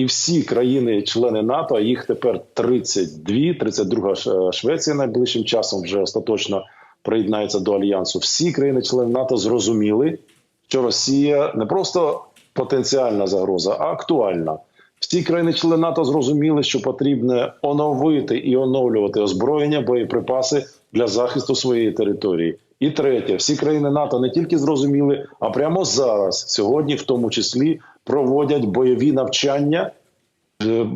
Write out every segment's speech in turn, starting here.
І всі країни-члени НАТО, їх тепер 32, 32 Ш- Швеція найближчим часом вже остаточно приєднається до альянсу. Всі країни-члени НАТО зрозуміли, що Росія не просто потенціальна загроза, а актуальна. Всі країни-члени НАТО зрозуміли, що потрібно оновити і оновлювати озброєння, боєприпаси для захисту своєї території. І третє, всі країни НАТО не тільки зрозуміли, а прямо зараз, сьогодні, в тому числі, проводять бойові навчання. Е,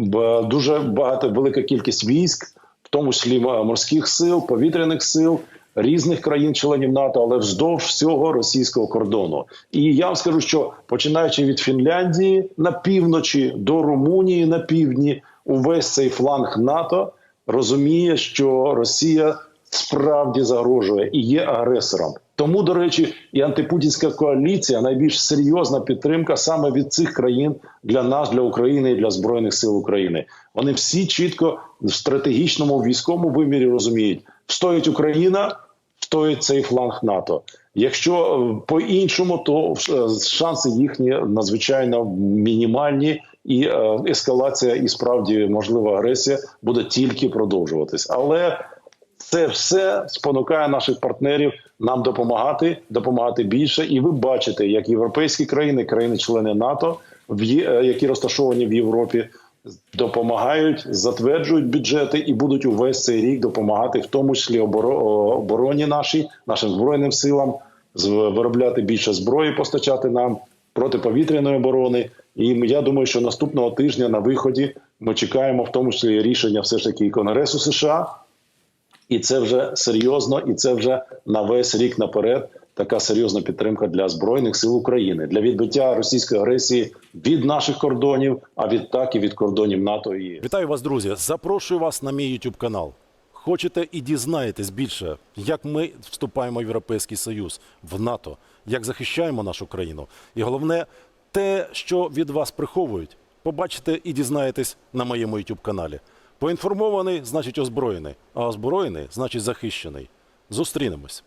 Дуже багато велика кількість військ, в тому числі морських сил, повітряних сил різних країн-членів НАТО, але вздовж всього російського кордону. І я вам скажу, що починаючи від Фінляндії на півночі до Румунії на півдні, увесь цей фланг НАТО розуміє, що Росія справді загрожує і є агресором. Тому, до речі, і антипутінська коаліція найбільш серйозна підтримка саме від цих країн для нас, для України і для збройних сил України. Вони всі чітко в стратегічному військовому вимірі розуміють, встоїть Україна, встоїть цей фланг НАТО. Якщо е, по-іншому, то е, шанси їхні надзвичайно мінімальні, і е, ескалація, і справді можлива агресія буде тільки продовжуватись. Але це все спонукає наших партнерів нам допомагати, допомагати більше. І ви бачите, як європейські країни, країни-члени НАТО, в е, які розташовані в Європі, допомагають, затверджують бюджети і будуть увесь цей рік допомагати, в тому числі обороні нашій, нашим збройним силам, виробляти більше зброї, постачати нам протиповітряної оборони. І я думаю, що наступного тижня на виході ми чекаємо в тому числі рішення все ж таки і Конгресу США. І це вже серйозно, і це вже на весь рік наперед така серйозна підтримка для збройних сил України для відбиття російської агресії від наших кордонів, а відтак і від кордонів НАТО і Вітаю вас, друзі! Запрошую вас на мій YouTube канал. Хочете і дізнаєтесь більше, як ми вступаємо в Європейський Союз, в НАТО, як захищаємо нашу країну. І головне, те, що від вас приховують, побачите і дізнаєтесь на моєму YouTube каналі. Поінформований значить озброєний, а озброєний значить захищений. Зустрінемось.